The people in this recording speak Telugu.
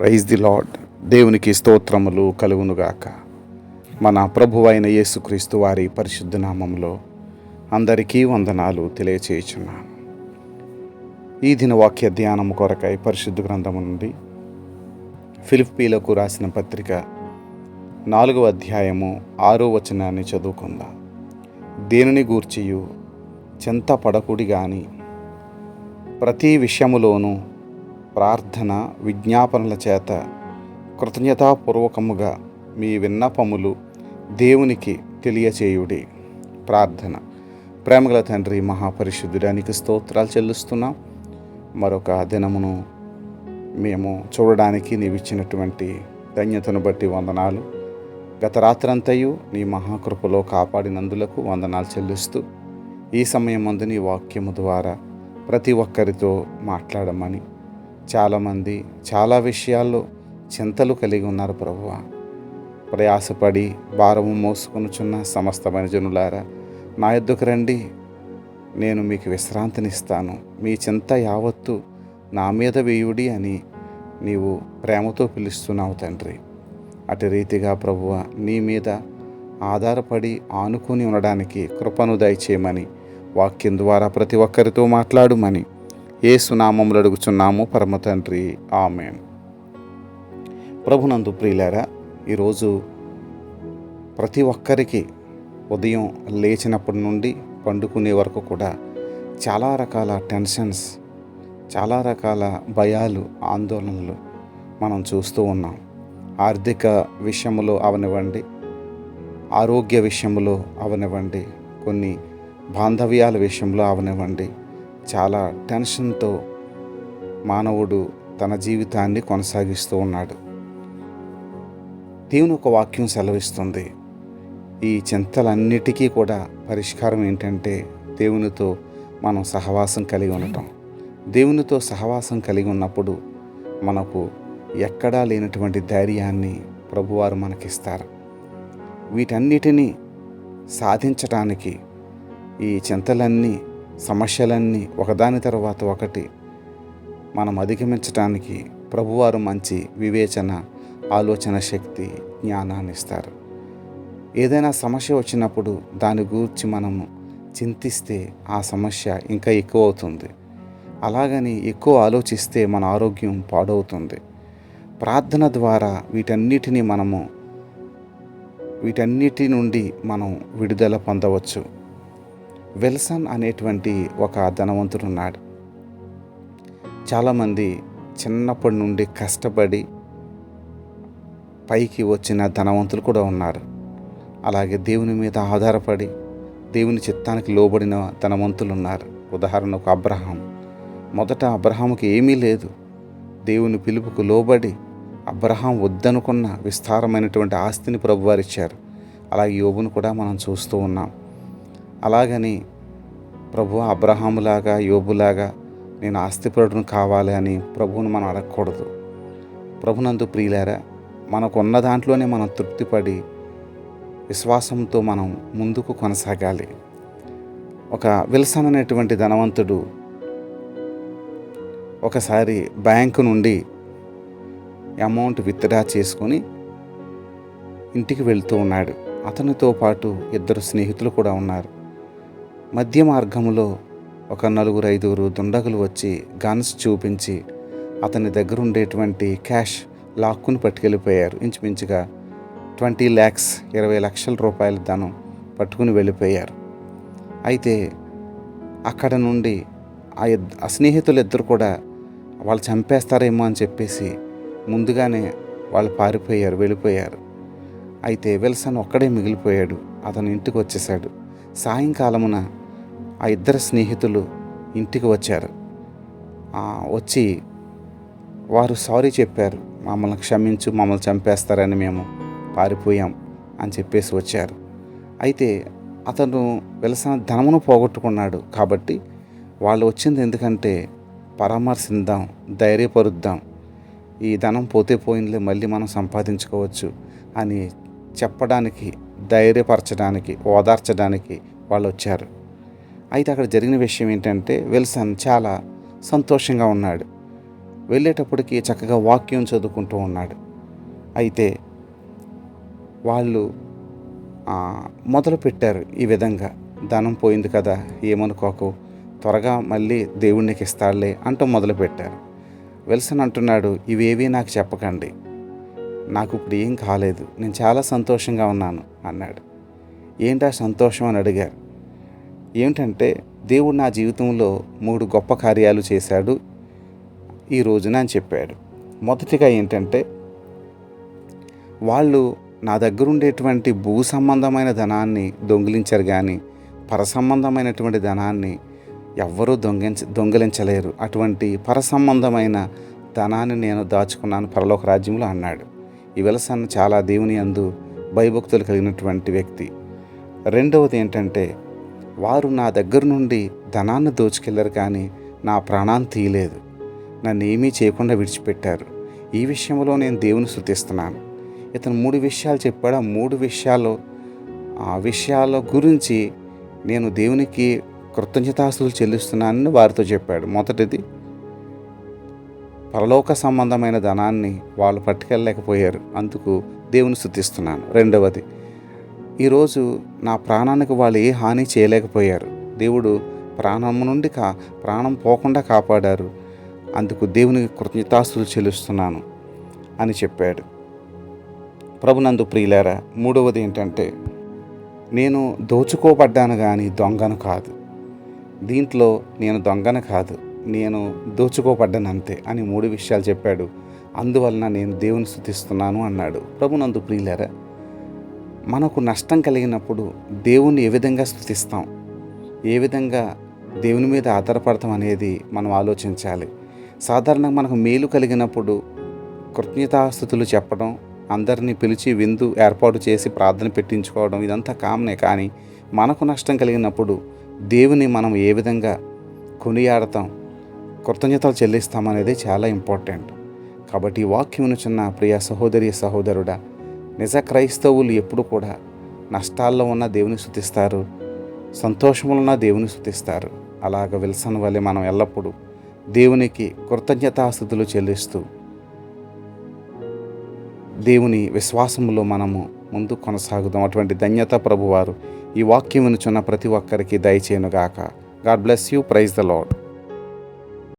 ప్రైజ్ ది లాడ్ దేవునికి స్తోత్రములు కలుగునుగాక. మన ప్రభు అయిన యేసుక్రీస్తు వారి పరిశుద్ధ నామంలో అందరికీ వందనాలు తెలియచేయుచున్నాను. ఈ దిన వాక్య ధ్యానము కొరకై పరిశుద్ధ గ్రంథము నుండి ఫిలిప్పీలకు రాసిన పత్రిక నాలుగవ అధ్యాయము ఆరో వచనాన్ని చదువుకుందాం. దేనిని గూర్చియు? చెంత పడకుడి కానీ ప్రతి విషయములోనూ ప్రార్థన విజ్ఞాపనల చేత కృతజ్ఞతాపూర్వకముగా మీ విన్నపములు దేవునికి తెలియచేయుడి. ప్రార్థన. ప్రేమగల తండ్రి మహాపరిశుద్ధుడానికి స్తోత్రాలు చెల్లిస్తున్నాం. మరొక దినమును మేము చూడడానికి నీవిచ్చినటువంటి ధన్యతను బట్టి వందనాలు. గత రాత్రంతయు నీ మహాకృపలో కాపాడినందులకు వందనాలు చెల్లిస్తూ ఈ సమయం ముందు నీ వాక్యము ద్వారా ప్రతి ఒక్కరితో మాట్లాడమని చాలామంది చాలా విషయాల్లో చింతలు కలిగి ఉన్నారు ప్రభువ. ప్రయాసపడి భారము మోసుకొనుచున్న సమస్త జనులారా నా యొద్దకు రండి. నేను మీకు విశ్రాంతినిస్తాను. మీ చింత యావత్తు నా మీద వేయుడి అని నీవు ప్రేమతో పిలుస్తున్నావు తండ్రి. అటు రీతిగా ప్రభువ నీ మీద ఆధారపడి ఆనుకొని ఉండడానికి కృపను దయచేయమని వాక్యం ద్వారా ప్రతి ఒక్కరితో మాట్లాడుమని ఏ సునామములు అడుగుచున్నాము పరమ తండ్రి. ఆమె ప్రభునందు ప్రియులారా ఈరోజు ప్రతి ఒక్కరికి ఉదయం లేచినప్పటి నుండి పండుకునే వరకు కూడా చాలా రకాల టెన్షన్స్ చాలా రకాల భయాలు ఆందోళనలు మనం చూస్తూ ఉన్నాం. ఆర్థిక విషయంలో అవనివ్వండి ఆరోగ్య విషయంలో అవనివ్వండి కొన్ని బాంధవ్యాల విషయంలో అవనివ్వండి చాలా టెన్షన్తో మానవుడు తన జీవితాన్ని కొనసాగిస్తూ ఉన్నాడు. దేవుని ఒక వాక్యం సెలవిస్తుంది. ఈ చింతలన్నిటికీ కూడా పరిష్కారం ఏంటంటే దేవునితో మనం సహవాసం కలిగి ఉండటం. దేవునితో సహవాసం కలిగి ఉన్నప్పుడు మనకు ఎక్కడా లేనటువంటి ధైర్యాన్ని ప్రభువారు మనకిస్తారు. వీటన్నిటినీ సాధించటానికి ఈ చింతలన్నీ సమస్యలన్నీ ఒకదాని తర్వాత ఒకటి మనం అధిగమించడానికి ప్రభువారు మంచి వివేచన ఆలోచన శక్తి జ్ఞానాన్ని ఇస్తారు. ఏదైనా సమస్య వచ్చినప్పుడు దాని గురించి మనము చింతిస్తే ఆ సమస్య ఇంకా ఎక్కువ అవుతుంది. అలాగని ఎక్కువ ఆలోచిస్తే మన ఆరోగ్యం పాడవుతుంది. ప్రార్థన ద్వారా వీటన్నిటిని మనము వీటన్నిటి నుండి మనం విడుదల పొందవచ్చు. విల్సన్ అనేటువంటి ఒక ధనవంతుడు ఉన్నాడు. చాలామంది చిన్నప్పటి నుండి కష్టపడి పైకి వచ్చిన ధనవంతులు కూడా ఉన్నారు. అలాగే దేవుని మీద ఆధారపడి దేవుని చిత్తానికి లోబడిన ధనవంతులు ఉన్నారు. ఉదాహరణకు అబ్రహాం. మొదట అబ్రహాంకి ఏమీ లేదు. దేవుని పిలుపుకు లోబడి అబ్రహాం వద్దనుకున్న విస్తారమైనటువంటి ఆస్తిని ప్రభువారిచ్చారు అలాగే యోగును కూడా మనం చూస్తూ ఉన్నాం. అలాగని ప్రభు అబ్రహాములాగా యోబులాగా నేను ఆస్తిపరుడును కావాలి అని ప్రభువును మనం అడగకూడదు. ప్రభునందు ప్రియులారా మనకున్న దాంట్లోనే మనం తృప్తిపడి విశ్వాసంతో మనం ముందుకు కొనసాగాలి. ఒక విల్సన్ అనేటువంటి ధనవంతుడు ఒకసారి బ్యాంకు నుండి అమౌంట్ విత్డ్రా చేసుకొని ఇంటికి వెళ్తూ ఉన్నాడు. అతనితో పాటు ఇద్దరు స్నేహితులు కూడా ఉన్నారు. మధ్య మార్గంలో ఒక నలుగురు ఐదుగురు దుండగులు వచ్చి గన్స్ చూపించి అతని దగ్గర ఉండేటువంటి క్యాష్ లాక్కుని పట్టుకెళ్ళిపోయారు. ఇంచుమించుగా ట్వంటీ ల్యాక్స్ ఇరవై లక్షల రూపాయల ధనం పట్టుకుని వెళ్ళిపోయారు. అయితే అక్కడ నుండి ఆ ఆ స్నేహితులు ఇద్దరు కూడా వాళ్ళు చంపేస్తారేమో అని చెప్పేసి ముందుగానే వాళ్ళు పారిపోయారు వెళ్ళిపోయారు. అయితే విల్సన్ ఒక్కడే మిగిలిపోయాడు. అతను ఇంటికి వచ్చేసాడు సాయంకాలమున ఆ ఇద్దరు స్నేహితులు ఇంటికి వచ్చారు. వచ్చి వారు సారీ చెప్పారు. మమ్మల్ని క్షమించు మమ్మల్ని చంపేస్తారని మేము పారిపోయాం అని చెప్పేసి వచ్చారు. అయితే అతను వెలసిన ధనమును పోగొట్టుకున్నాడు కాబట్టి వాళ్ళు వచ్చింది ఎందుకంటే పరామర్శిద్దాం ధైర్యపరుద్దాం. ఈ ధనం పోతే పోయిందిలే మళ్ళీ మనం సంపాదించుకోవచ్చు అని చెప్పడానికి ధైర్యపరచడానికి ఓదార్చడానికి వాళ్ళు వచ్చారు. అయితే అక్కడ జరిగిన విషయం ఏంటంటే విల్సన్ చాలా సంతోషంగా ఉన్నాడు. వెళ్ళేటప్పటికి చక్కగా వాక్యం చదువుకుంటూ ఉన్నాడు. అయితే వాళ్ళు మొదలు పెట్టారు ఈ విధంగా. ధనం పోయింది కదా ఏమనుకోకు త్వరగా మళ్ళీ దేవుడికి ఇస్తాడులే అంటూ మొదలు పెట్టారు. విల్సన్ అంటున్నాడు ఇవేవీ నాకు చెప్పకండి. నాకు ఇప్పుడు ఏం కాలేదు. నేను చాలా సంతోషంగా ఉన్నాను అన్నాడు. ఏంటా సంతోషం అని అడిగారు. ఏమిటంటే దేవుడు నా జీవితంలో మూడు గొప్ప కార్యాలు చేశాడు ఈ రోజున అని చెప్పాడు. మొదటిగా ఏంటంటే వాళ్ళు నా దగ్గర ఉండేటువంటి భూ సంబంధమైన ధనాన్ని దొంగిలించారు కానీ పర సంబంధమైనటువంటి ధనాన్ని ఎవ్వరూ దొంగించ దొంగిలించలేరు. అటువంటి పర సంబంధమైన ధనాన్ని నేను దాచుకున్నాను పరలోక రాజ్యంలో అన్నాడు. ఈ విలసన్న చాలా దేవుని అందు భయభక్తులు కలిగినటువంటి వ్యక్తి. రెండవది ఏంటంటే వారు నా దగ్గర నుండి ధనాన్ని దోచుకెళ్ళరు కానీ నా ప్రాణాన్ని తీయలేదు. నన్ను ఏమీ చేయకుండా విడిచిపెట్టారు. ఈ విషయంలో నేను దేవుని శృతిస్తున్నాను ఇతను మూడు విషయాలు చెప్పాడు. ఆ మూడు విషయాలు ఆ విషయాల గురించి నేను దేవునికి కృతజ్ఞతాస్తులు చెల్లిస్తున్నానని వారితో చెప్పాడు. మొదటిది పరలోక సంబంధమైన ధనాన్ని వాళ్ళు పట్టుకెళ్ళలేకపోయారు. అందుకు దేవుని స్థుతిస్తున్నాను. రెండవది ఈరోజు నా ప్రాణానికి వాళ్ళు ఏ హాని చేయలేకపోయారు. దేవుడు ప్రాణం నుండి కా ప్రాణం పోకుండా కాపాడారు. అందుకు దేవునికి కృతజ్ఞతాస్తులు చెల్లిస్తున్నాను అని చెప్పాడు. ప్రభునందు ప్రియులారా మూడవది ఏంటంటే నేను దోచుకోబడ్డాను కానీ దొంగను కాదు. దీంట్లో నేను దొంగను కాదు నేను దోచుకోబడ్డాను అంతే అని మూడు విషయాలు చెప్పాడు. అందువలన నేను దేవుని స్థుతిస్తున్నాను అన్నాడు. ప్రభునందు ప్రియులారా మనకు నష్టం కలిగినప్పుడు దేవుణ్ణి ఏ విధంగా స్థుతిస్తాం? ఏ విధంగా దేవుని మీద ఆధారపడతాం అనేది మనం ఆలోచించాలి. సాధారణంగా మనకు మేలు కలిగినప్పుడు కృతజ్ఞతాస్థుతులు చెప్పడం అందరినీ పిలిచి విందు ఏర్పాటు చేసి ప్రార్థన పెట్టించుకోవడం ఇదంతా కామనే కానీ మనకు నష్టం కలిగినప్పుడు దేవుని మనం ఏ విధంగా కొనియాడతాం కృతజ్ఞతలు చెల్లిస్తాం అనేది చాలా ఇంపార్టెంట్. కాబట్టి ఈ చిన్న ప్రియ సహోదరి సహోదరుడా నిజ క్రైస్తవులు ఎప్పుడు కూడా నష్టాల్లో ఉన్న దేవుని శుతిస్తారు సంతోషంలో ఉన్న దేవుని శుతిస్తారు అలాగ విల్సన్ వల్లే మనం ఎల్లప్పుడూ దేవునికి కృతజ్ఞతాస్థుతులు చెల్లిస్తూ దేవుని విశ్వాసంలో మనము ముందు కొనసాగుదాం. అటువంటి ధన్యత ప్రభువారు ఈ వాక్యం వినుచున్న ప్రతి ఒక్కరికి దయచేయనుగాక. God bless you. Praise the lord